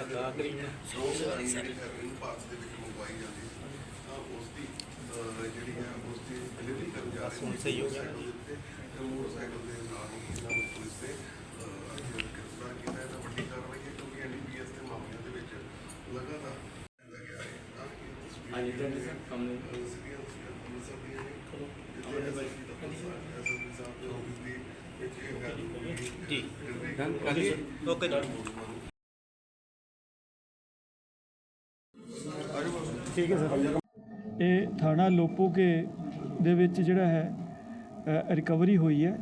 ਧੱਕਾ ਕਰੀ ਜਾਣਾ। ਸੋਸ ਜਿਹੜੀ ਹੈਰੋਇਨ ਭਾਰਤ ਦੇ ਵਿੱਚ ਮੰਗਵਾਈ ਜਾਂਦੀ ਸੀ। ਤਾਂ ਉਸ ਦੀ ਹਾਂਜੀ, ਤੁਹਾਡੇ ਸਰ। ਇਹ ਗੱਲ ਹੋਈ ਕੇ ਥਾਣਾ ਲੋਪੋਕੇ ਦੇ ਵਿੱਚ ਜਿਹੜਾ ਹੈ ਰਿਕਵਰੀ ਹੋਈ ਹੈ।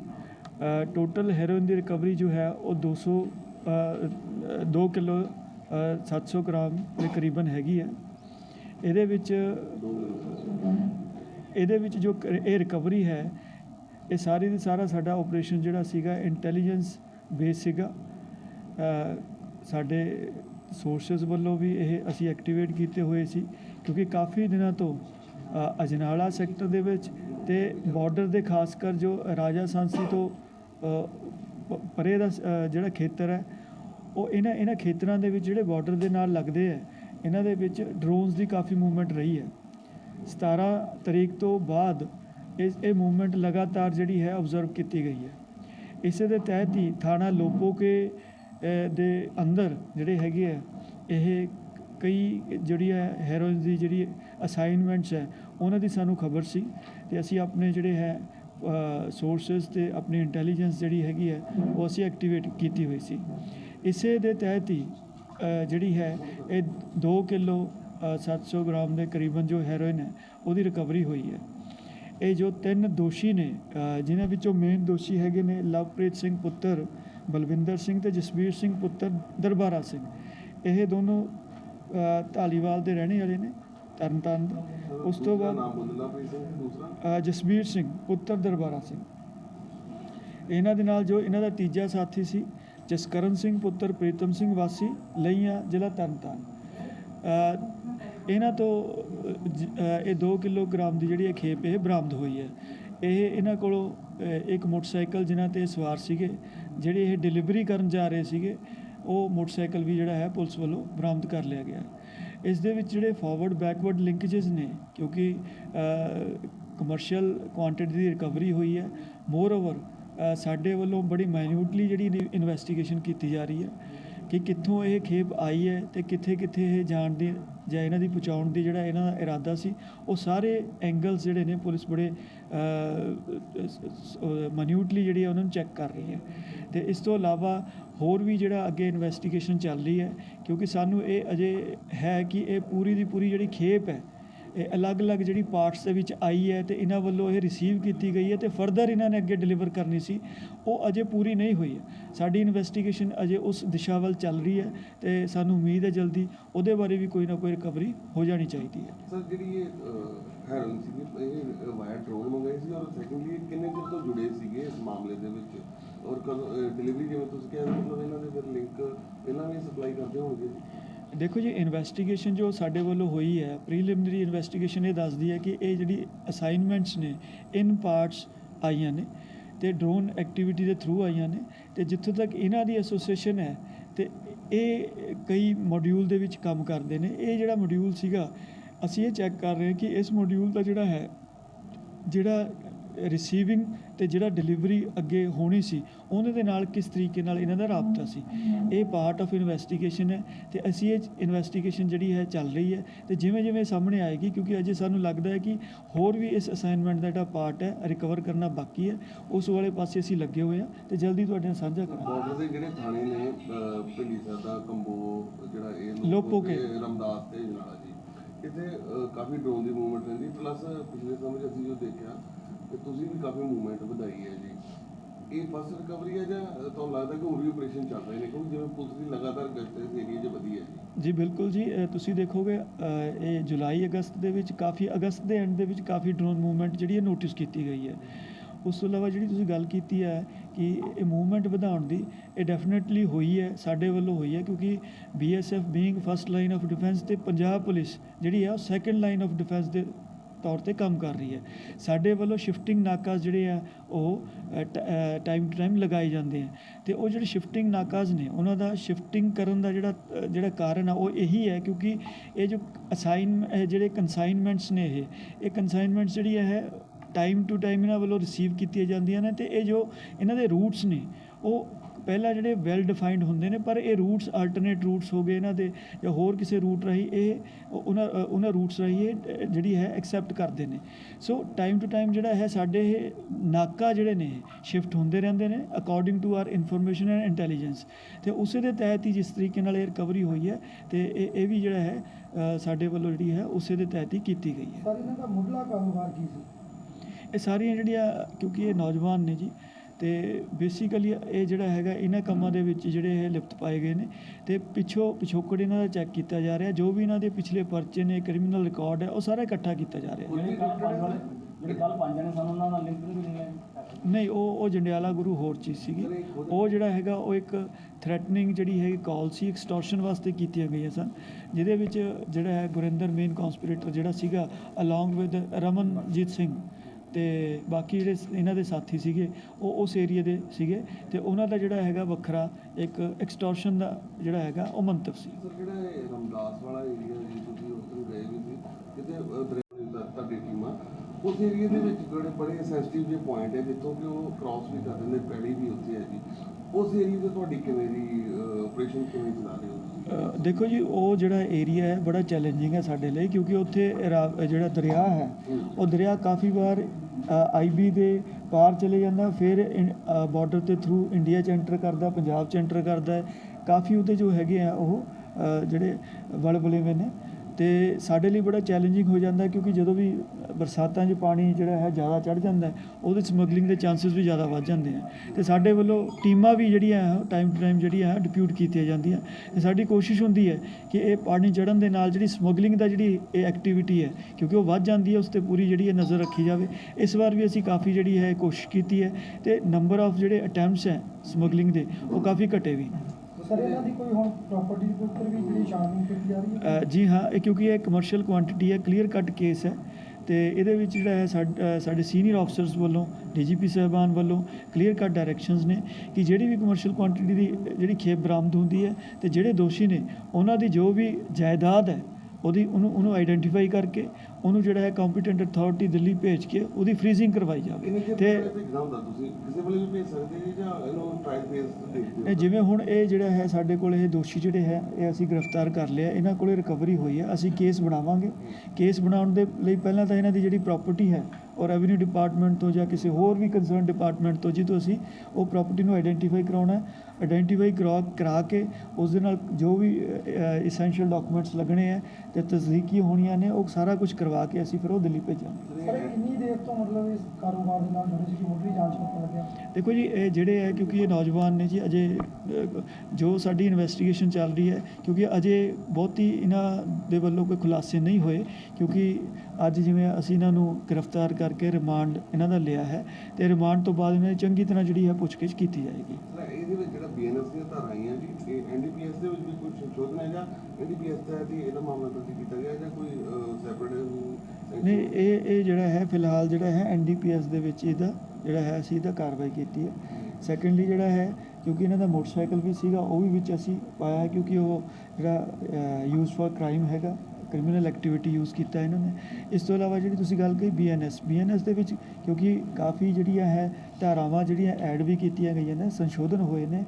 ਟੋਟਲ ਹੈਰੋਇਨ ਦੀ ਰਿਕਵਰੀ ਜੋ ਹੈ ਉਹ 200 ਅ, 2 ਕਿਲੋ ਅ, 700 ਗ੍ਰਾਮ ਦੇ ਕਰੀਬਨ ਹੈਗੀ ਹੈ। ਇਹਦੇ ਵਿੱਚ ਇਹਦੇ ਵਿੱਚ ਜੋ ਇਹ ਰਿਕਵਰੀ ਹੈ ਇਹ ਸਾਰੀ ਦੀ ਸਾਰਾ ਸਾਡਾ ਆਪਰੇਸ਼ਨ ਜਿਹੜਾ ਸੀਗਾ ਇੰਟੈਲੀਜੈਂਸ ਬੇਸ ਸੀਗਾ। ਸਾਡੇ ਸੋਰਸਸ ਵੱਲੋਂ ਵੀ ਇਹ ਅਸੀਂ ਐਕਟੀਵੇਟ ਕੀਤੇ ਹੋਏ ਸੀ। ਕਿਉਂਕਿ ਕਾਫੀ ਦਿਨਾਂ ਤੋਂ ਅਜਨਾਲਾ ਸੈਕਟਰ ਦੇ ਵਿੱਚ ਤੇ ਬਾਰਡਰ ਦੇ ਖਾਸ ਕਰ ਜੋ ਰਾਜਾ ਸਾਂਸੀ ਤੋਂ ਪਰੇ ਦਾ ਸ- ਜਿਹੜਾ ਖੇਤਰ ਹੈ ਉਹ ਇਹਨਾਂ ਇਹਨਾਂ ਖੇਤਰਾਂ ਦੇ ਵਿੱਚ ਜਿਹੜੇ ਬਾਰਡਰ ਦੇ ਨਾਲ ਲੱਗਦੇ ਹੈ ਇਹਨਾਂ ਦੇ ਵਿੱਚ ਡਰੋਨਸ ਦੀ ਕਾਫੀ ਮੂਵਮੈਂਟ ਰਹੀ ਹੈ। 17 ਤਰੀਕ ਤੋਂ ਬਾਅਦ ਇਸ ਇਹ ਮੂਵਮੈਂਟ ਲਗਾਤਾਰ ਜਿਹੜੀ ਹੈ ਆਬਜ਼ਰਵ ਕੀਤੀ ਗਈ ਹੈ। ਇਸੇ ਦੇ ਤਹਿਤ ਹੀ ਥਾਣਾ ਲੋਪੋਕੇ ਅ, ਦੇ ਅੰਦਰ ਜਿਹੜੇ ਹੈਗੇ ਆ ਇਹ ਕਈ ਜਿਹੜੀ ਹੈ ਹੈਰੋਇਨ ਦੀ ਜਿਹੜੀ ਅਸਾਈਨਮੈਂਟਸ ਹੈ ਉਹਨਾਂ ਦੀ ਸਾਨੂੰ ਖਬਰ ਸੀ ਤੇ ਅਸੀਂ ਆਪਣੇ ਜਿਹੜੇ ਹੈ ਸੋਰਸਸ ਤੇ ਆਪਣੀ ਇੰਟੈਲੀਜੈਂਸ ਜਿਹੜੀ ਹੈਗੀ ਹੈ ਉਹ ਅਸੀਂ ਐਕਟੀਵੇਟ ਕੀਤੀ ਹੋਈ ਸੀ। ਇਸੇ ਦੇ ਤਹਿਤ ਹੀ ਜਿਹੜੀ ਹੈ ਇਹ 2 ਕਿਲੋ ਅ, 700 ਗ੍ਰਾਮ ਦੇ ਕਰੀਬਨ ਜੋ ਹੈਰੋਇਨ ਹੈ ਉਹਦੀ ਰਿਕਵਰੀ ਹੋਈ ਹੈ। ਇਹ ਜੋ ਤਿੰਨ ਦੋਸ਼ੀ ਨੇ ਜਿਨ੍ਹਾਂ ਵਿੱਚੋਂ ਮੇਨ ਦੋਸ਼ੀ ਹੈਗੇ ਨੇ ਲਵਪ੍ਰੀਤ ਸਿੰਘ ਪੁੱਤਰ ਬਲਵਿੰਦਰ ਸਿੰਘ ਤੇ ਜਸਵੀਰ ਸਿੰਘ ਪੁੱਤਰ ਦਰਬਾਰਾ ਸਿੰਘ। ਇਹ ਦੋਨੋਂ ਧਾਲੀਵਾਲ ਦੇ ਰਹਿਣੇ ਵਾਲੇ ਨੇ ਤਰਨਤਾਰਨ ਉਸ ਤੋਂ ਬਾਅਦ ਪ੍ਰੀਤ ਸਿੰਘ ਪੁੱਤਰ ਦਰਬਾਰਾ ਸਿੰਘ। ਇਹਨਾਂ ਦੇ ਨਾਲ ਜੋ ਇਹਨਾਂ ਦਾ ਤੀਜਾ ਸਾਥੀ ਸੀ ਜਸਕਰਨ ਸਿੰਘ ਪੁੱਤਰ ਪ੍ਰੀਤਮ ਸਿੰਘ ਵਾਸੀ ਲਈਆਂ ਜ਼ਿਲ੍ਹਾ ਤਰਨਤਾਰਨ। ਇਹਨਾਂ ਤੋਂ ਇਹ 2 ਕਿਲੋਗ੍ਰਾਮ ਦੀ ਜਿਹੜੀ ਖੇਪ ਇਹ ਬਰਾਮਦ ਹੋਈ ਹੈ। ਇਹ ਇਹਨਾਂ ਕੋਲੋਂ ਇੱਕ ਮੋਟਰਸਾਈਕਲ ਜਿਨ੍ਹਾਂ ਤੇ ਸਵਾਰ ਸੀਗੇ ਜਿਹੜੇ ਇਹ ਡਿਲੀਵਰੀ ਕਰਨ ਜਾ ਰਹੇ ਸੀਗੇ ਉਹ ਮੋਟਰਸਾਈਕਲ ਵੀ ਜਿਹੜਾ ਹੈ ਪੁਲਿਸ ਵੱਲੋਂ ਬਰਾਮਦ ਕਰ ਲਿਆ ਗਿਆ ਇਸ ਦੇ ਵਿੱਚ ਜਿਹੜੇ ਫਾਰਵਰਡ ਬੈਕਵਰਡ ਲਿੰਕੇजेस ਨੇ, ਕਿਉਂਕਿ ਕਮਰਸ਼ੀਅਲ ਕੁਆਂਟੀਟੀ ਦੀ ਰਿਕਵਰੀ ਹੋਈ ਹੈ। ਮੋਰ ਓਵਰ ਸਾਡੇ ਵੱਲੋਂ ਬੜੀ ਮਾਈਨਿਊਟਲੀ ਜਿਹੜੀ ਇਨਵੈਸਟੀਗੇਸ਼ਨ ਕੀਤੀ ਜਾ ਰਹੀ ਹੈ ਕਿ ਕਿੱਥੋਂ ਇਹ ਖੇਪ ਆਈ ਹੈ ਤੇ ਕਿੱਥੇ ਕਿੱਥੇ ਇਹ ਜਾਣ ਦੀ ਜਾਂ ਇਹਨਾਂ ਦੀ ਪਹੁੰਚਾਉਣ ਦੀ ਜਿਹੜਾ ਇਹਨਾਂ ਦਾ ਇਰਾਦਾ ਸੀ, ਉਹ ਸਾਰੇ ਐਂਗਲਸ ਜਿਹੜੇ ਨੇ ਪੁਲਿਸ ਬੜੇ ਮਾਈਨਿਊਟਲੀ ਜਿਹੜੀ ਹੈ ਉਹਨਾਂ ਨੂੰ ਚੈੱਕ ਕਰ ਰਹੀ ਹੈ। ਤੇ ਇਸ ਤੋਂ ਇਲਾਵਾ ਹੋਰ ਵੀ ਜਿਹੜਾ ਅੱਗੇ ਇਨਵੈਸਟੀਗੇਸ਼ਨ ਚੱਲ ਰਹੀ ਹੈ, ਕਿਉਂਕਿ ਸਾਨੂੰ ਇਹ ਅਜੇ ਹੈ ਕਿ ਇਹ ਪੂਰੀ ਦੀ ਪੂਰੀ ਜਿਹੜੀ ਖੇਪ ਹੈ, ਇਹ ਅਲੱਗ-ਅਲੱਗ ਜਿਹੜੀ ਪਾਰਟਸ ਦੇ ਵਿੱਚ ਆਈ ਹੈ ਤੇ ਇਹਨਾਂ ਵੱਲੋਂ ਇਹ ਰਿਸੀਵ ਕੀਤੀ ਗਈ ਹੈ ਤੇ ਫਰਦਰ ਇਹਨਾਂ ਨੇ ਅੱਗੇ ਡਿਲੀਵਰ ਕਰਨੀ ਸੀ, ਉਹ ਅਜੇ ਪੂਰੀ ਨਹੀਂ ਹੋਈ ਹੈ। ਸਾਡੀ ਇਨਵੈਸਟੀਗੇਸ਼ਨ ਅਜੇ ਉਸ ਦਿਸ਼ਾ ਵੱਲ ਚੱਲ ਰਹੀ ਹੈ ਤੇ ਸਾਨੂੰ ਉਮੀਦ ਹੈ ਜਲਦੀ ਉਹਦੇ ਬਾਰੇ ਵੀ ਕੋਈ ਨਾ ਕੋਈ ਰਿਕਵਰੀ ਹੋ ਜਾਣੀ ਚਾਹੀਦੀ ਹੈ। ਸਰ, ਜਿਹੜੀ ਇਹ ਹੈਰੋਇਨ ਸੀਗੀ, ਇਹ ਵਾਇਆ ਡਰੋਨ ਮੰਗਾਈ ਸੀ ਔਰ ਸੈਕੰਡਲੀ ਕਿੰਨੇ ਚਿਰ ਤੋਂ ਜੁੜੇ ਸੀਗੇ ਇਸ ਮਾਮਲੇ ਦੇ ਵਿੱਚ? ਔਰ ਡਿਲੀਵਰੀ ਜਿਵੇਂ ਤੁਸੀਂ ਕਿਹਾ ਮਤਲਬ ਇਹਨਾਂ ਦੇ ਫਿਰ ਲਿੰਕ ਪਹਿਲਾਂ ਵੀ ਸਪਲਾਈ ਕਰਦੇ ਹੋਣਗੇ ਦੇਖੋ ਜੀ ਇਨਵੈਸਟੀਗੇਸ਼ਨ ਜੋ ਸਾਡੇ ਵੱਲੋਂ ਹੋਈ ਹੈ ਪ੍ਰੀਲਿਮਿਨਰੀ ਇਨਵੈਸਟੀਗੇਸ਼ਨ ਇਹ ਦੱਸਦੀ ਹੈ ਕਿ ਇਹ ਜਿਹੜੀ ਅਸਾਈਨਮੈਂਟਸ ਨੇ ਇਨ ਪਾਰਟਸ ਆਈਆਂ ਨੇ ਤੇ ਡਰੋਨ ਐਕਟੀਵਿਟੀ ਦੇ ਥਰੂ ਆਈਆਂ ਨੇ ਤੇ ਜਿੱਥੋਂ ਤੱਕ ਇਹਨਾਂ ਦੀ ਐਸੋਸੀਏਸ਼ਨ ਹੈ ਤੇ ਇਹ ਕਈ ਮੋਡਿਊਲ ਦੇ ਵਿੱਚ ਕੰਮ ਕਰਦੇ ਨੇ। ਇਹ ਜਿਹੜਾ ਮੋਡਿਊਲ ਸੀਗਾ, ਅਸੀਂ ਇਹ ਚੈੱਕ ਕਰ ਰਹੇ ਹਾਂ ਕਿ ਇਸ ਮੋਡਿਊਲ ਦਾ ਜਿਹੜਾ ਹੈ, ਜਿਹੜਾ ਰਿਸੀਵਿੰਗ ਤੇ ਜਿਹੜਾ ਡਿਲੀਵਰੀ ਅੱਗੇ ਹੋਣੀ ਸੀ ਉਹਨਾਂ ਦੇ ਨਾਲ ਕਿਸ ਤਰੀਕੇ ਨਾਲ ਇਹਨਾਂ ਦਾ ਰਾਬਤਾ ਸੀ ਇਹ ਪਾਰਟ ਆਫ ਇਨਵੈਸਟੀਗੇਸ਼ਨ ਹੈ ਤੇ ਅਸੀਂ ਇਹ ਇਨਵੈਸਟੀਗੇਸ਼ਨ ਜਿਹੜੀ ਹੈ ਚੱਲ ਰਹੀ ਹੈ ਤੇ ਜਿਵੇਂ ਜਿਵੇਂ ਸਾਹਮਣੇ ਆਏਗੀ ਕਿਉਂਕਿ ਅਜੇ ਸਾਨੂੰ ਲੱਗਦਾ ਹੈ ਕਿ ਹੋਰ ਵੀ ਇਸ ਅਸਾਈਨਮੈਂਟ ਦਾ ਜਿਹੜਾ ਪਾਰਟ ਹੈ ਰਿਕਵਰ ਕਰਨਾ ਬਾਕੀ ਹੈ ਉਸ ਵਾਲੇ ਪਾਸੇ ਅਸੀਂ ਲੱਗੇ ਹੋਏ ਹਾਂ ਤੇ ਜਲਦੀ ਤੁਹਾਡੇ ਨਾਲ ਸਾਂਝਾ ਕਰਾਂਗੇ ਬਾਰਡਰ ਦੇ ਜਿਹੜੇ ਥਾਣੇ ਨੇ ਭਿੰਡੀ ਸਾਹਿਬ ਕੰਬੋ ਜਿਹੜਾ ਇਹ ਲੋਪੋਕੇ। ਤੇ ਰਮਦਾਸ ਤੇ ਜਨਾਲਾ ਜੀ ਇੱਥੇ ਕਾਫੀ ਡਰੋਨ ਦੀ ਮੂਵਮੈਂਟ ਰਹਿੰਦੀ ਪਲੱਸ ਪਿਛਲੇ ਸਮੇਂ ਅਸੀਂ ਜੋ ਦੇਖਿਆ ਕਿ ਤੁਸੀਂ ਵੀ ਕਾਫੀ ਮੂਵਮੈਂਟ ਵਧਾਈ ਹੈ ਜੀ। ਇਹ ਫਸਟ ਰਿਕਵਰੀ ਹੈ ਜਾਂ ਤੁਹਾਨੂੰ ਲੱਗਦਾ ਕਿ ਹੋਰ ਵੀ ਆਪਰੇਸ਼ਨ ਚੱਲ ਰਹੇ ਨੇ? ਕਿਉਂਕਿ ਜਿਵੇਂ ਪੁਲਿਸ ਦੀ ਲਗਾਤਾਰ ਗਸ਼ਤ ਇਸ ਏਰੀਆ 'ਚ ਵਧੀ ਹੈ ਜੀ। ਬਿਲਕੁਲ ਜੀ। ਤੁਸੀਂ ਦੇਖੋਗੇ ਇਹ ਜੁਲਾਈ, ਅਗਸਤ ਦੇ ਵਿੱਚ ਕਾਫੀ, ਅਗਸਤ ਦੇ ਐਂਡ ਦੇ ਵਿੱਚ ਕਾਫੀ ਡਰੋਨ ਮੂਵਮੈਂਟ ਜਿਹੜੀ ਹੈ ਨੋਟਿਸ ਕੀਤੀ ਗਈ ਹੈ। ਉਸ ਤੋਂ ਇਲਾਵਾ ਜਿਹੜੀ ਤੁਸੀਂ ਗੱਲ ਕੀਤੀ ਹੈ ਕਿ ਇਹ ਮੂਵਮੈਂਟ ਵਧਾਉਣ ਦੀ, ਇਹ ਡੈਫੀਨਿਟਲੀ ਹੋਈ ਹੈ, ਸਾਡੇ ਵੱਲੋਂ ਹੋਈ ਹੈ, ਕਿਉਂਕਿ BSF being first line of defence ਤੇ ਪੰਜਾਬ ਪੁਲਿਸ ਜਿਹੜੀ ਹੈ ਉਹ ਸੈਕੰਡ ਲਾਈਨ ਆਫ ਡਿਫੈਂਸ ਦੇ ਤੌਰ ਤੇ ਕੰਮ ਕਰ ਰਹੀ ਹੈ। ਸਾਡੇ ਵੱਲੋਂ ਸ਼ਿਫਟਿੰਗ ਨਾਕਾਜ਼ ਜਿਹੜੇ ਆ, ਉਹ ਟਾਈਮ ਟੂ ਟਾਈਮ ਲਗਾਏ ਜਾਂਦੇ ਆ। ਤੇ ਉਹ ਜਿਹੜੇ ਸ਼ਿਫਟਿੰਗ ਨਾਕਾਜ਼ ਨੇ, ਉਹਨਾਂ ਦਾ ਸ਼ਿਫਟਿੰਗ ਕਰਨ ਦਾ ਜਿਹੜਾ ਜਿਹੜਾ ਕਾਰਨ ਆ, ਉਹ ਇਹੀ ਹੈ ਕਿਉਂਕਿ ਇਹ ਜੋ ਅਸਾਈਨ ਜਿਹੜੇ ਕਨਸਾਈਨਮੈਂਟਸ ਨੇ ਇਹ ਇਹ ਕਨਸਾਈਨਮੈਂਟਸ ਜਿਹੜੀ ਹੈ ਟਾਈਮ ਟੂ ਟਾਈਮ ਇਹਨਾਂ ਵੱਲੋਂ ਰਿਸੀਵ ਕੀਤੀਆਂ ਜਾਂਦੀਆਂ ਨੇ ਤੇ ਇਹ ਜੋ ਇਹਨਾਂ ਦੇ ਰੂਟਸ ਨੇ, ਉਹ ਪਹਿਲਾਂ ਜਿਹੜੇ ਵੈਲ ਡਿਫਾਈਨਡ ਹੁੰਦੇ ਨੇ ਪਰ ਇਹ ਰੂਟਸ ਆਲਟਰਨੇਟ ਰੂਟਸ ਹੋ ਗਏ ਇਹਨਾਂ ਦੇ ਜਾਂ ਹੋਰ ਕਿਸੇ ਰੂਟ ਰਾਹੀਂ ਇਹ ਉਹ- ਉਹਨਾਂ ਉਹਨਾਂ ਰੂਟਸ ਰਾਹੀਂ ਇਹ ਜਿਹੜੀ ਹੈ ਐਕਸੈਪਟ ਕਰਦੇ ਨੇ। ਸੋ ਟਾਈਮ ਟੂ ਟਾਈਮ ਜਿਹੜਾ ਹੈ ਸਾਡੇ ਇਹ ਨਾਕਾ ਜਿਹੜੇ ਨੇ ਸ਼ਿਫਟ ਹੁੰਦੇ ਰਹਿੰਦੇ ਨੇ according to our information and intelligence ਤੇ ਉਸੇ ਦੇ ਤਹਿਤ ਹੀ ਜਿਸ ਤਰੀਕੇ ਨਾਲ ਇਹ ਰਿਕਵਰੀ ਹੋਈ ਹੈ ਤੇ ਇਹ ਇਹ ਵੀ ਜਿਹੜਾ ਹੈ ਸਾਡੇ ਵੱਲੋਂ ਜਿਹੜੀ ਹੈ ਉਸੇ ਦੇ ਤਹਿਤ ਹੀ ਕੀਤੀ ਗਈ ਹੈ। ਸਰ ਇਹਨਾਂ ਦਾ ਮੁੱਢਲਾ ਕਾਰੋਬਾਰ ਕੀ ਸੀ? ਇਹ ਸਾਰੀਆਂ ਜਿਹੜੀਆਂ ਕਿਉਂਕਿ ਇਹ ਨੌਜਵਾਨ ਨੇ ਜੀ ਤੇ ਬੇਸਿਕਲੀ ਇਹ ਜਿਹੜਾ ਹੈਗਾ ਇਹਨਾਂ ਕੰਮਾਂ ਦੇ ਵਿੱਚ ਜਿਹੜੇ ਇਹ ਲਿਪਤ ਪਾਏ ਗਏ ਨੇ ਤੇ ਪਿੱਛੋਂ ਪਿਛੋਕੜ ਇਹਨਾਂ ਦਾ ਚੈੱਕ ਕੀਤਾ ਜਾ ਰਿਹਾ ਜੋ ਵੀ ਇਹਨਾਂ ਦੇ ਪਿਛਲੇ ਪਰਚੇ ਨੇ ਕ੍ਰਿਮੀਨਲ ਰਿਕਾਰਡ ਹੈ ਉਹ ਸਾਰਾ ਇਕੱਠਾ ਕੀਤਾ ਜਾ ਰਿਹਾ। ਜਿਹੜੇ ਕੱਲ ਪੰਜ ਵਾਲੇ ਜਿਹੜੇ ਕੱਲ ਪੰਜ ਜਣੇ ਸਾਨੂੰ ਉਹਨਾਂ ਨਾਲ ਲਿੰਕ ਨਹੀਂ ਹੈ। ਨਹੀਂ ਉਹ ਉਹ ਜੰਡਿਆਲਾ ਗੁਰੂ ਹੋਰ ਚੀਜ਼ ਸੀਗੀ। ਉਹ ਜਿਹੜਾ ਹੈਗਾ ਉਹ ਇੱਕ ਥ੍ਰੈਟਨਿੰਗ ਜਿਹੜੀ ਹੈਗੀ ਕਾਲ ਸੀ ਐਕਸਟੋਰਸ਼ਨ ਵਾਸਤੇ ਕੀਤੀਆਂ ਗਈਆਂ ਸਨ ਜਿਹਦੇ ਵਿੱਚ ਜਿਹੜਾ ਹੈ ਗੁਰਿੰਦਰ ਮੇਨ ਕਨਸਪੀਰੇਟਰ ਜਿਹੜਾ ਸੀਗਾ ਅਲੋਂਗ ਵਿਦ ਰਮਨਜੀਤ ਸਿੰਘ। ਤੇ ਬਾਕੀ ਜਿਹੜੇ ਇਹਨਾਂ ਦੇ ਸਾਥੀ ਸੀਗੇ ਉਹ ਉਸ ਏਰੀਆ ਦੇ ਸੀਗੇ ਤੇ ਉਹਨਾਂ ਦਾ ਜਿਹੜਾ ਹੈਗਾ ਵੱਖਰਾ ਇੱਕ ਐਕਸਟੋਰਸ਼ਨ ਦਾ ਜਿਹੜਾ ਹੈਗਾ ਉਹ ਮੰਤਵ ਸੀ। ਸਰ ਜਿਹੜਾ ਰਮਦਾਸ ਵਾਲਾ ਏਰੀਆ ਜੀ ਤੁਸੀਂ ਉਸ ਦਿਨ ਗਏ ਵੀ ਸੀ? ਕਿਤੇ ਅਹ, ਦਾ ਤੁਹਾਡੀ ਟੀਮਾਂ ਉਸ ਏਰੀਆ ਦੇ ਵਿੱਚ ਜਿਹੜੇ ਬੜੇ ਸੈਂਸਿਟਿਵ ਜਿਹੇ ਪੁਆਇੰਟ ਹੈ ਜਿੱਥੋਂ ਕਿ ਉਹ ਕ੍ਰਾਸ ਵੀ ਕਰ ਦਿੰਦੇ ਪੈੜੀ ਵੀ ਉੱਥੇ ਹੈ ਜੀ। ਉਸ ਏਰੀਆ ਤੇ ਤੁਹਾਡੀ ਕਿਵੇਂ ਦੀ ਆਪਰੇਸ਼ਨ ਕਿਵੇਂ ਚਲਾ ਰਹੇ ਹੋ ਤੁਸੀਂ? ਅ, ਦੇਖੋ ਜੀ ਉਹ ਜਿਹੜਾ ਏਰੀਆ ਹੈ ਬੜਾ ਚੈਲੰਜਿੰਗ ਹੈ ਸਾਡੇ ਲਈ ਕਿਉਂਕਿ ਉੱਥੇ ਰਾ- ਜਿਹੜਾ ਦਰਿਆ ਹੈ ਉਹ ਦਰਿਆ ਕਾਫੀ ਵਾਰ ਆਈਬੀ ਦੇ ਪਾਰ ਚਲੇ ਜਾਂਦਾ ਫਿਰ ਬਾਰਡਰ ਤੇ ਥਰੂ ਇੰਡੀਆ ਚ ਐਂਟਰ ਕਰਦਾ ਪੰਜਾਬ ਚ ਐਂਟਰ ਕਰਦਾ ਹੈ। ਕਾਫੀ ਉਹਦੇ ਜੋ ਹੈਗੇ ਆ ਉਹ ਅ, ਜਿਹੜੇ ਵਲਵਲੇਵੇਂ ਨੇ ਤੇ ਸਾਡੇ ਲਈ ਬੜਾ ਚੈਲੰਜਿੰਗ ਹੋ ਜਾਂਦਾ ਕਿਉਂਕਿ ਜਦੋਂ ਵੀ ਬਰਸਾਤਾਂ 'ਚ ਪਾਣੀ ਜਿਹੜਾ ਹੈ ਜ਼ਿਆਦਾ ਚੜ ਜਾਂਦਾ ਉਹਦੇ ਸਮਗਲਿੰਗ ਦੇ ਚਾਂਸਸ ਵੀ ਜ਼ਿਆਦਾ ਵੱਧ ਜਾਂਦੇ ਆ। ਤੇ ਸਾਡੇ ਵੱਲੋਂ ਟੀਮਾਂ ਵੀ ਜਿਹੜੀਆਂ ਟਾਈਮ ਟੂ ਟਾਈਮ ਜਿਹੜੀਆਂ ਹੈ ਡਿਪਿਊਟ ਕੀਤੀਆਂ ਜਾਂਦੀਆਂ। ਤੇ ਸਾਡੀ ਕੋਸ਼ਿਸ਼ ਹੁੰਦੀ ਹੈ ਕਿ ਇਹ ਪਾਣੀ ਚੜਨ ਦੇ ਨਾਲ ਜਿਹੜੀ ਸਮਗਲਿੰਗ ਦਾ ਜਿਹੜੀ ਇਹ ਐਕਟੀਵਿਟੀ ਹੈ, ਕਿਉਂਕਿ ਉਹ ਵੱਧ ਜਾਂਦੀ ਹੈ, ਉਸ ਤੇ ਪੂਰੀ ਜਿਹੜੀ ਹੈ ਨਜ਼ਰ ਰੱਖੀ ਜਾਵੇ। ਇਸ ਵਾਰ ਵੀ ਅਸੀਂ ਕਾਫੀ ਜਿਹੜੀ ਹੈ ਕੋਸ਼ਿਸ਼ ਕੀਤੀ ਹੈ ਤੇ ਨੰਬਰ ਆਫ ਜਿਹੜੇ ਅਟੈਂਪਟਸ ਹੈ ਸਮਗਲਿੰਗ ਦੇ, ਉਹ ਕਾਫੀ ਘਟੇ ਵੀ। ਸਰ, ਇਹਨਾਂ ਦੀ ਕੋਈ ਹੁਣ ਪ੍ਰਾਪਰਟੀ ਦੇ ਉੱਪਰ ਵੀ ਜਿਹੜੀ ਛਾਣਬੀਨ ਕੀਤੀ ਜਾ ਰਹੀ ਹੈ? ਜੀ ਹਾਂ, ਇਹ ਕਿਉਂਕਿ ਇਹ ਕਮਰਸ਼ੀਅਲ ਕੁਆਂਟੀਟੀ ਹੈ ਕਲੀਅਰ ਕੱਟ ਕੇਸ ਹੈ। ਤੇ ਇਹਦੇ ਵਿੱਚ ਜਿਹੜਾ ਹੈ ਸਾਡ- ਸਾਡੇ ਸੀਨੀਅਰ ਆਫਸਰਸ ਵੱਲੋਂ, ਡੀਜੀਪੀ ਸਾਹਿਬਾਨ ਵੱਲੋਂ ਕਲੀਅਰ ਕੱਟ ਡਾਇਰੈਕਸ਼ਨਸ ਨੇ ਕਿ ਜਿਹੜੀ ਵੀ ਕਮਰਸ਼ੀਅਲ ਕੁਆਂਟੀਟੀ ਦੀ ਜਿਹੜੀ ਖੇਪ ਬਰਾਮਦ ਹੁੰਦੀ ਹੈ ਤੇ ਜਿਹੜੇ ਦੋਸ਼ੀ ਨੇ, ਉਹਨਾਂ ਦੀ ਜੋ ਵੀ ਜਾਇਦਾਦ ਹੈ ਉਹਦੀ ਉਹਨੂੰ ਉਹਨੂੰ ਆਈਡੈਂਟੀਫਾਈ ਕਰਕੇ ਉਹਨੂੰ ਜਿਹੜਾ ਹੈ ਕੰਪੀਟੈਂਟ ਅਥਾਰਟੀ ਦਿੱਲੀ ਭੇਜ ਕੇ ਉਹਦੀ ਫ੍ਰੀਜ਼ਿੰਗ ਕਰਵਾਈ ਜਾਵੇ। ਤੇ ਤੇ ਭੇਜਣਾ ਹੁੰਦਾ ਤੁਸੀਂ ਕਿਸੇ ਵੇਲੇ ਵੀ ਭੇਜ ਸਕਦੇ ਜੀ ਜਾਂ ਇਹਨੂੰ ਟ੍ਰਾਇਲ ਫੇਸ ਤੇ ਦੇਖਦੇ ਹੋ। ਇਹ ਜਿਵੇਂ ਹੁਣ ਇਹ ਜਿਹੜਾ ਹੈ ਸਾਡੇ ਕੋਲ ਇਹ ਦੋਸ਼ੀ ਜਿਹੜੇ ਹੈ ਇਹ ਅਸੀਂ ਗ੍ਰਿਫਤਾਰ ਕਰ ਲਿਆ ਇਹਨਾਂ ਕੋਲੇ ਰਿਕਵਰੀ ਹੋਈ ਹੈ ਅਸੀਂ ਕੇਸ ਬਣਾਵਾਂਗੇ। ਕੇਸ ਬਣਾਉਣ ਦੇ ਲਈ ਪਹਿਲਾਂ ਤਾਂ ਇਹਨਾਂ ਦੀ ਜਿਹੜੀ ਪ੍ਰਾਪਰਟੀ ਹੈ ਔਰ ਰੈਵਨਿਊ ਡਿਪਾਰਟਮੈਂਟ ਤੋਂ ਜਾਂ ਕਿਸੇ ਹੋਰ ਵੀ ਕੰਸਰਨ ਡਿਪਾਰਟਮੈਂਟ ਤੋਂ ਜਿੱਦੋਂ ਅਸੀਂ ਉਹ ਪ੍ਰਾਪਰਟੀ ਨੂੰ ਆਈਡੈਂਟੀਫਾਈ ਕਰਾਉਣਾ ਹੈ। ਆਈਡੈਂਟੀਫਾਈ ਕਰਾ ਕਰਾ ਕੇ ਉਸ ਦੇ ਨਾਲ ਜੋ ਵੀ ਇਸੈਂਸ਼ੀਅਲ ਡਾਕੂਮੈਂਟਸ ਲੱਗਣੇ ਹੈ ਤੇ ਤਸਦੀਕੀ ਹੋਣੀਆਂ ਨੇ ਉਹ ਸਾਰਾ ਕੁਝ ਕਰਵਾ ਕੇ ਅਸੀਂ ਫਿਰ ਉਹ ਦਿੱਲੀ ਭੇਜਾਂਗੇ। ਸਰ ਇਹ ਕਿੰਨੀ ਦੇਰ ਤੋਂ ਮਤਲਬ ਇਸ ਕਾਰੋਬਾਰ ਦੇ ਨਾਲ ਜੁੜੇ ਸੀ ਮੁੱਢਲੀ ਜਾਂਚ ਪਤਾ ਲੱਗਿਆ ਦੇਖੋ ਜੀ ਇਹ ਜਿਹੜੇ ਹੈ ਕਿਉਂਕਿ ਇਹ ਨੌਜਵਾਨ ਨੇ ਜੀ ਅਜੇ ਜੋ ਸਾਡੀ ਇਨਵੈਸਟੀਗੇਸ਼ਨ ਚੱਲ ਰਹੀ ਹੈ ਕਿਉਂਕਿ ਅਜੇ ਬਹੁਤੀ ਇਹਨਾਂ ਦੇ ਵੱਲੋਂ ਕੋਈ ਖੁਲਾਸੇ ਨਹੀਂ ਹੋਏ ਕਿਉਂਕਿ ਅੱਜ ਜਿਵੇਂ ਅਸੀਂ ਇਹਨਾਂ ਨੂੰ ਗ੍ਰਿਫਤਾਰ ਕਰਕੇ ਰਿਮਾਂਡ ਇਹਨਾਂ ਦਾ ਲਿਆ ਹੈ ਤੇ ਰਿਮਾਂਡ ਤੋਂ ਬਾਅਦ ਇਹਨਾਂ ਦੀ ਚੰਗੀ ਤਰ੍ਹਾਂ ਜਿਹੜੀ ਹੈ ਪੁੱਛਗਿੱਛ ਕੀਤੀ ਜਾਏਗੀ। ਸਰ, ਇਹਦੇ ਵਿੱਚ ਜਿਹੜਾ ਬੀਐਨਐਸ ਦੀਆਂ ਧਾਰਾਂ ਆਈਆਂ ਜੀ ਇਹ ਐਨਡੀਪੀਐਸ ਦੇ ਵਿੱਚ ਵੀ ਕੋਈ ਸੰਸ਼ੋਧਨ ਹੈ ਜਾਂ ਐਨਡੀਪੀਐਸ ਤਹਿਤ ਹੀ ਇਹਦਾ ਮਾਮਲਾ ਦਰਜ ਕੀਤਾ ਗਿਆ ਜਾਂ ਕੋਈ ਸੈਪਰੇਟ ਨਹੀਂ ਇਹ ਇਹ ਜਿਹੜਾ ਹੈ ਫਿਲਹਾਲ ਜਿਹੜਾ ਹੈ ਐਨਡੀਪੀਐਸ ਦੇ ਵਿੱਚ ਇਹਦਾ ਜਿਹੜਾ ਹੈ ਅਸੀਂ ਇਹਦਾ ਕਾਰਵਾਈ ਕੀਤੀ ਹੈ। ਸੈਕੰਡਲੀ ਜਿਹੜਾ ਹੈ ਕਿਉਂਕਿ ਇਹਨਾਂ ਦਾ ਮੋਟਰਸਾਈਕਲ ਵੀ ਸੀਗਾ ਉਹ ਵੀ ਵਿੱਚ ਅਸੀਂ ਪਾਇਆ ਕਿਉਂਕਿ ਉਹ ਜਿਹੜਾ ਯੂਜ਼ ਫॉर ਕ੍ਰਾਈਮ ਹੈਗਾ। ਕ੍ਰਿਮੀਨਲ ਐਕਟੀਵਿਟੀ ਯੂਜ਼ ਕੀਤਾ ਇਹਨਾਂ ਨੇ। ਇਸ ਤੋਂ ਇਲਾਵਾ ਜਿਹੜੀ ਤੁਸੀਂ ਗੱਲ ਕਹੀ ਬੀਐਨਐਸ ਬੀਐਨਐਸ ਦੇ ਵਿੱਚ ਕਿਉਂਕਿ ਕਾਫੀ ਜਿਹੜੀਆਂ ਹੈ ਧਾਰਾਵਾਂ ਜਿਹੜੀਆਂ ਐਡ ਵੀ ਕੀਤੀਆਂ ਗਈਆਂ ਨੇ ਸੰਸ਼ੋਧਨ ਹੋਏ ਨੇ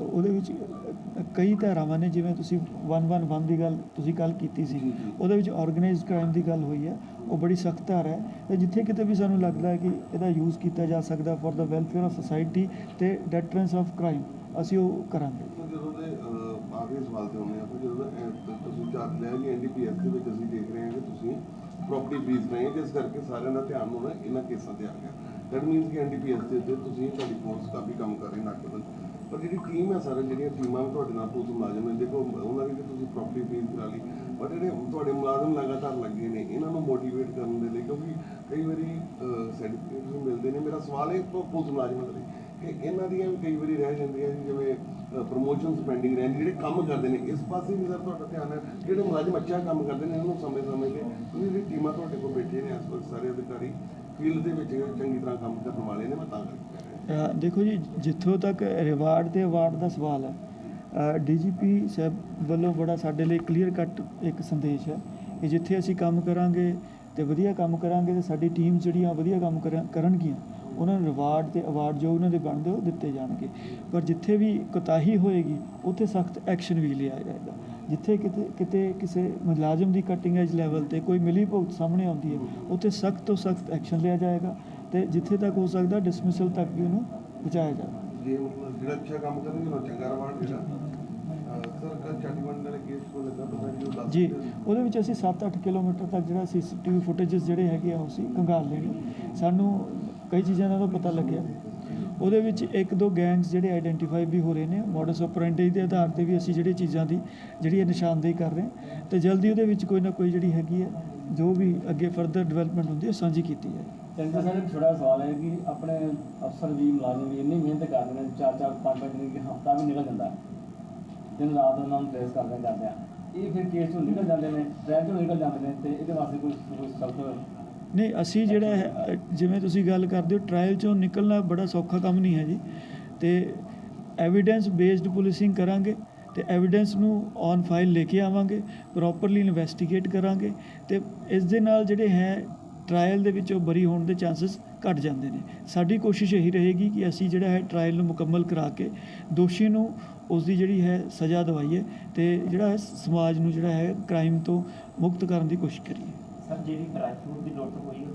ਉਹਦੇ ਵਿੱਚ ਕਈ ਧਾਰਾਵਾਂ ਨੇ ਜਿਵੇਂ ਤੁਸੀਂ 111 ਦੀ ਗੱਲ ਤੁਸੀਂ ਕੱਲ ਕੀਤੀ ਸੀ। ਉਹਦੇ ਵਿੱਚ ਆਰਗੇਨਾਈਜ਼ਡ ਕ੍ਰਾਈਮ ਦੀ ਗੱਲ ਹੋਈ ਹੈ। ਉਹ ਬੜੀ ਸਖਤ ਧਾਰਾ ਹੈ। ਤੇ ਜਿੱਥੇ ਕਿਤੇ ਵੀ ਸਾਨੂੰ ਲੱਗਦਾ ਹੈ ਕਿ ਇਹਦਾ ਯੂਜ਼ ਕੀਤਾ ਜਾ ਸਕਦਾ for the welfare of society ਤੇ ਡੈਟਰੈਂਸ ਆਫ ਕ੍ਰਾਈਮ ਅਸੀਂ ਉਹ ਕਰਾਂਗੇ। ਜਦੋਂ ਦੇ ਅਹ, ਆਖਰੀ ਸਵਾਲ ਤੇ ਆਉਂਦੇ ਆ ਫਿਰ ਜਦੋਂ ਦਾ, ਅਹ, ਤੁਸੀਂ ਚਾਹ ਲਿਆ ਕਿ ਐਨਡੀਪੀਐਸ ਦੇ ਵਿੱਚ ਅਸੀਂ ਦੇਖ ਰਹੇ ਹਾਂ ਕਿ ਤੁਸੀਂ ਪ੍ਰੋਪਰਟੀ ਫ੍ਰੀਜ਼ ਰਹੇ ਹੋ, ਜਿਸ ਕਰਕੇ ਸਾਰਿਆਂ ਦਾ ਧਿਆਨ ਹੋਣਾ ਇਹਨਾਂ ਕੇਸਾਂ ਤੇ ਆ ਗਿਆ। ਦੈਟ ਮੀਨਸ ਕਿ ਐਨਡੀਪੀਐਸ ਦੇ ਉੱਤੇ ਤੁਸੀਂ ਤੁਹਾਡੀ ਫੋਰਸ ਕਾਫੀ ਕੰਮ ਕਰ ਰਹੀ ਨਾਕੇਬੰਦ ਪਰ ਜਿਹੜੀ ਟੀਮ ਹੈ ਸਾਰੇ ਜਿਹੜੀਆਂ ਟੀਮਾਂ ਨੇ ਤੁਹਾਡੇ ਨਾਲ ਪੁਲਿਸ ਮੁਲਾਜ਼ਮ ਨੇ ਦੇਖੋ ਉਹਨਾਂ ਦੀ ਤੁਸੀਂ ਪ੍ਰੋਪਰਟੀ ਫ੍ਰੀਜ਼ ਕਰਾ ਲਈ ਪਰ ਜਿਹੜੇ ਤੁਹਾਡੇ ਮੁਲਾਜ਼ਮ ਲਗਾਤਾਰ ਲੱਗੇ ਨੇ ਇਹਨਾਂ ਨੂੰ ਮੋਟੀਵੇਟ ਕਰਨ ਦੇ ਲਈ ਕਿਉਂਕਿ ਕਈ ਵਾਰੀ ਸਰਟੀਫਿਕੇਟਸ ਮਿਲਦੇ ਨੇ। ਮੇਰਾ ਸਵਾਲ ਹੈ ਪੁਲਿਸ ਮੁਲਾਜ਼ਮਾਂ ਦੇ ਲਈ ਇਹਨਾਂ ਦੀਆਂ ਵੀ ਕਈ ਵਾਰੀ ਰਹਿ ਜਾਂਦੀਆਂ ਜੀ ਜਿਵੇਂ ਪ੍ਰੋਮੋਸ਼ਨਸ ਪੈਂਡਿੰਗ ਰਹਿੰਦੀ ਜਿਹੜੇ ਕੰਮ ਕਰਦੇ ਨੇ, ਇਸ ਪਾਸੇ ਵੀ ਸਰ ਤੁਹਾਡਾ ਧਿਆਨ ਹੈ, ਜਿਹੜੇ ਮੁਲਾਜ਼ਮ ਅੱਛਾ ਕੰਮ ਕਰਦੇ ਨੇ ਇਹਨਾਂ ਨੂੰ ਸਮੇਂ ਸਮੇਂ ਤੇ ਤੁਸੀਂ ਜਿਹੜੀ ਟੀਮਾਂ ਤੁਹਾਡੇ ਕੋਲ ਬੈਠੇ ਨੇ ਆਸ ਪਾਸ ਸਾਰੇ ਅਧਿਕਾਰੀ ਫੀਲਡ ਦੇ ਵਿੱਚ ਚੰਗੀ ਤਰ੍ਹਾਂ ਕੰਮ ਕਰਨ ਵਾਲੇ ਨੇ, ਮੈਂ ਤਾਂ ਕਰਕੇ ਦੇਖੋ ਜੀ, ਜਿੱਥੋਂ ਤੱਕ ਰਿਵਾਰਡ ਤੇ ਅਵਾਰਡ ਦਾ ਸਵਾਲ ਹੈ ਡੀਜੀਪੀ ਸਾਹਿਬ ਵੱਲੋਂ ਬੜਾ ਸਾਡੇ ਲਈ ਕਲੀਅਰ ਕੱਟ ਇੱਕ ਸੰਦੇਸ਼ ਹੈ ਕਿ ਜਿੱਥੇ ਅਸੀਂ ਕੰਮ ਕਰਾਂਗੇ ਤੇ ਵਧੀਆ ਕੰਮ ਕਰਾਂਗੇ ਤੇ ਸਾਡੀ ਟੀਮ ਜਿਹੜੀਆਂ, ਵਧੀਆ ਕੰਮ ਕਰਾਂ- ਕਰਨਗੀਆਂ ਉਹਨਾਂ ਨੂੰ ਰਿਵਾਰਡ ਤੇ ਅਵਾਰਡ ਜੋ ਉਹਨਾਂ ਦੇ ਬਣਦੇ ਉਹ ਦਿੱਤੇ ਜਾਣਗੇ। ਪਰ ਜਿੱਥੇ ਵੀ ਕੋਤਾਹੀ ਹੋਏਗੀ ਉੱਥੇ ਸਖਤ ਐਕਸ਼ਨ ਵੀ ਲਿਆ ਜਾਏਗਾ। ਜਿੱਥੇ ਕਿਤੇ ਕਿਤੇ ਕਿਸੇ ਮੁਲਾਜ਼ਮ ਦੀ ਕਟਿੰਗ ਐਜ ਲੈਵਲ ਤੇ ਕੋਈ ਮਿਲੀ ਭੁਗਤ ਸਾਹਮਣੇ ਆਉਂਦੀ ਹੈ ਉੱਥੇ ਸਖਤ ਤੋਂ ਸਖਤ ਐਕਸ਼ਨ ਲਿਆ ਜਾਏਗਾ ਤੇ ਜਿੱਥੇ ਤੱਕ ਹੋ ਸਕਦਾ ਡਿਸਮਿਸਲ ਤੱਕ ਵੀ ਉਹਨੂੰ ਪਹੁੰਚਾਇਆ ਜਾਏਗਾ ਜੇ ਜਿਹੜਾ ਅੱਛਾ ਕੰਮ ਚੰਗਾ ਰਵਾਰਡ। ਉਹਦੇ ਵਿੱਚ ਅਸੀਂ 7-8 ਕਿਲੋਮੀਟਰ ਤੱਕ ਜਿਹੜਾ ਸੀਸੀਟੀਵੀ ਫੁਟੇजेस ਜਿਹੜੇ ਹੈਗੇ ਆ ਉਹ ਸੀ ਕੰਗਾਲ ਲੈਣੀ। ਸਾਨੂੰ ਕਈ ਚੀਜ਼ਾਂ ਦਾ ਤਾਂ ਪਤਾ ਲੱਗਿਆ। ਉਹਦੇ ਵਿੱਚ ਇੱਕ ਦੋ ਗੈਂਗਸ ਜਿਹੜੇ ਆਈਡੈਂਟੀਫਾਈ ਵੀ ਹੋ ਰਹੇ ਨੇ ਮੋਡਸ ਆਪਰੈਂਡੀ ਦੇ ਆਧਾਰ ਤੇ ਵੀ ਅਸੀਂ ਜਿਹੜੇ ਚੀਜ਼ਾਂ ਦੀ, ਜਿਹੜੀ ਇਹ ਨਿਸ਼ਾਨਦੇਹੀ ਕਰ ਰਹੇ ਹਾਂ ਤੇ ਜਲਦੀ ਉਹਦੇ ਵਿੱਚ ਕੋਈ ਨਾ ਕੋਈ ਜਿਹੜੀ ਹੈਗੀ ਹੈ, ਜੋ ਵੀ ਅੱਗੇ ਫਰਦਰ ਡਿਵੈਲਪਮੈਂਟ ਹੁੰਦੀ ਹੈ, ਸਾਂਝੀ ਕੀਤੀ ਹੈ। ਚੰਗਾ ਸਰ ਇੱਕ ਛੋਟਾ ਸਵਾਲ ਹੈ ਕਿ ਆਪਣੇ ਅਫਸਰ ਵੀ, ਮੁਲਾਜ਼ਮ ਵੀ ਇੰਨੀ ਮਿਹਨਤ ਕਰਦੇ ਨੇ, ਚਾਰ ਚਾਰ, ਪੰਜ ਪੰਜ ਦਿਨ ਕਿ ਹਫਤਾ ਵੀ ਨਿਕਲ ਜਾਂਦਾ ਦਿਨ ਰਾਤ ਉਹਨਾਂ ਨੂੰ ਟ੍ਰੇਸ ਕਰਦੇ ਕਰਦੇ ਆ। ਇਹ ਫਿਰ ਕੇਸ ਤੋਂ ਨਿਕਲ ਜਾਂਦੇ ਨੇ ਟ੍ਰੈਕ ਤੋਂ ਨਿਕਲ ਜਾਂਦੇ ਨੇ ਤੇ ਇਹਦੇ ਵਾਸਤੇ ਕੋਈ ਕੋਈ ਸਖਤ ਨਹੀਂ, ਅਸੀਂ ਜਿਹੜਾ ਹੈ, ਜਿਵੇਂ ਤੁਸੀਂ ਗੱਲ ਕਰਦੇ ਹੋ ਟ੍ਰਾਇਲ ਚੋਂ ਨਿਕਲਣਾ ਬੜਾ ਸੌਖਾ ਕੰਮ ਨਹੀਂ ਹੈ ਜੀ। ਤੇ ਐਵੀਡੈਂਸ ਬੇਸਡ ਪੁਲਿਸਿੰਗ ਕਰਾਂਗੇ ਤੇ ਐਵੀਡੈਂਸ ਨੂੰ ਔਨ ਫਾਈਲ ਲੈ ਕੇ ਆਵਾਂਗੇ ਪ੍ਰੋਪਰਲੀ ਇਨਵੈਸਟੀਗੇਟ ਕਰਾਂਗੇ ਤੇ ਇਸ ਦੇ ਨਾਲ ਜਿਹੜੇ ਹੈ ਟ੍ਰਾਇਲ ਦੇ ਵਿੱਚ ਉਹ ਬਰੀ ਹੋਣ ਦੇ ਚਾਂਸਸ ਘਟ ਜਾਂਦੇ ਨੇ। ਸਾਡੀ ਕੋਸ਼ਿਸ਼ ਇਹੀ ਰਹੇਗੀ ਕਿ ਅਸੀਂ ਜਿਹੜਾ ਹੈ ਟ੍ਰਾਇਲ ਨੂੰ ਮੁਕੰਮਲ ਕਰਾ ਕੇ ਦੋਸ਼ੀ ਨੂੰ ਉਸ ਦੀ ਜਿਹੜੀ ਹੈ, ਸਜ਼ਾ ਦਵਾਈਏ ਤੇ ਜਿਹੜਾ ਹੈ, ਸਮਾਜ ਨੂੰ ਜਿਹੜਾ ਹੈ ਕ੍ਰਾਈਮ ਤੋਂ ਮੁਕਤ ਕਰਨ ਦੀ ਕੋਸ਼ਿਸ਼ ਕਰੀਏ। ਸਰ ਜਿਹੜੀ ਡਰਾਈ ਫਰੂਟ ਦੀ ਲੁੱਟ ਹੋਈ ਉਹ 'ਚ